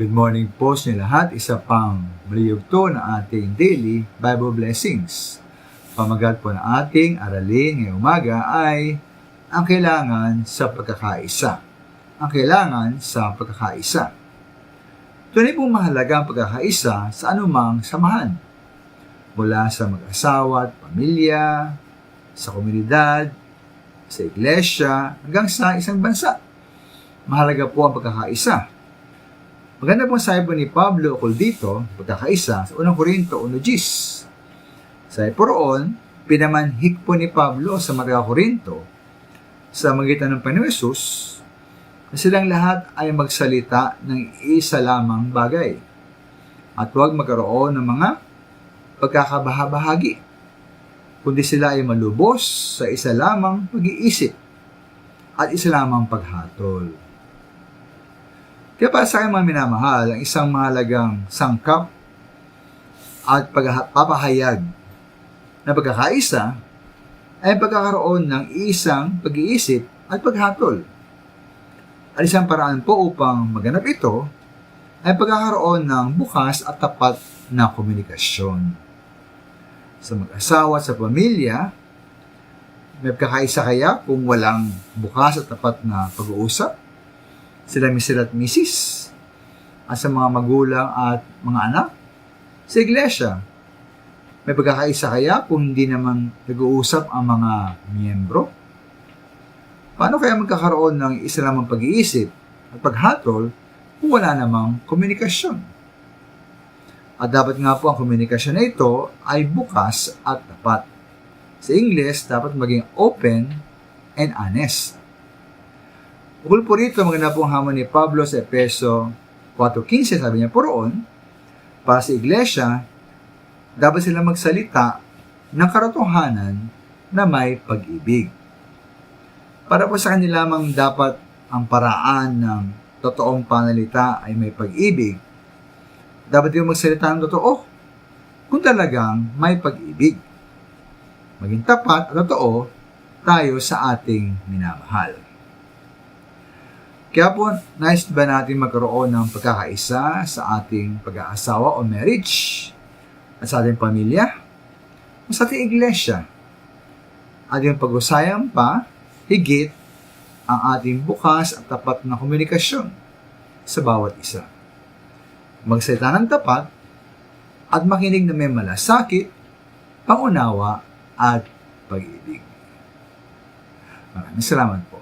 Good morning po sa lahat. Isa pang maliyugto na ating daily Bible blessings. Pamagat po na ating aralin ngayong umaga ay ang kailangan sa pagkakaisa. Ang kailangan sa pagkakaisa. Tunay pong mahalaga ang pagkakaisa sa anumang samahan. Mula sa mag-asawa at pamilya, sa komunidad, sa iglesia, hanggang sa isang bansa. Mahalaga po ang pagkakaisa. Maganda pong sabi po ni Pablo ukol dito, pagkakaisa, sa unang Korinto 1.10. Sabi po roon, pinamanhik po ni Pablo sa mga Korinto sa magitan ng Panginoon na silang lahat ay magsalita ng isa lamang bagay at huwag magkaroon ng mga pagkakabahabahagi kundi sila ay malubos sa isa lamang pag-iisip at isa lamang paghatol. Kaya para sa akin mga minamahal, ang isang mahalagang sangkap at pagpapahayag na pagkakaisa ay pagkakaroon ng isang pag-iisip at paghatol. At isang paraan po upang maganap ito ay pagkakaroon ng bukas at tapat na komunikasyon. Sa mag-asawa sa pamilya, may pagkakaisa kaya kung walang bukas at tapat na pag-uusap? Sila mister at misis? At sa mga magulang at mga anak? Sa iglesia, may pagkakaisa kaya kung hindi naman nag-uusap ang mga miyembro? Paano kaya magkakaroon ng isa lamang pag-iisip at paghatol kung wala namang komunikasyon? At dapat nga po ang komunikasyon na ito ay bukas at tapat. Sa English, dapat maging open and honest. Ukol po rito, maganda po ang hamon ni Pablo sa Epeso 4.15, sabi niya po roon, para sa iglesia, dapat sila magsalita ng katotohanan na may pag-ibig. Para po sa kanila lamang dapat ang paraan ng totoong panalita ay may pag-ibig, dapat yung magsalita ng totoo kung talagang may pag-ibig. Maging tapat at totoo tayo sa ating minamahal. Kaya po, nice ba natin magkaroon ng pagkakaisa sa ating pag-aasawa o marriage at sa ating pamilya o sa ating iglesia? At yung pag-usayan pa, higit ang ating bukas at tapat na komunikasyon sa bawat isa. Magsalita ng tapat at makinig na may malasakit, pangunawa at pag-ibig. Maraming salamat po.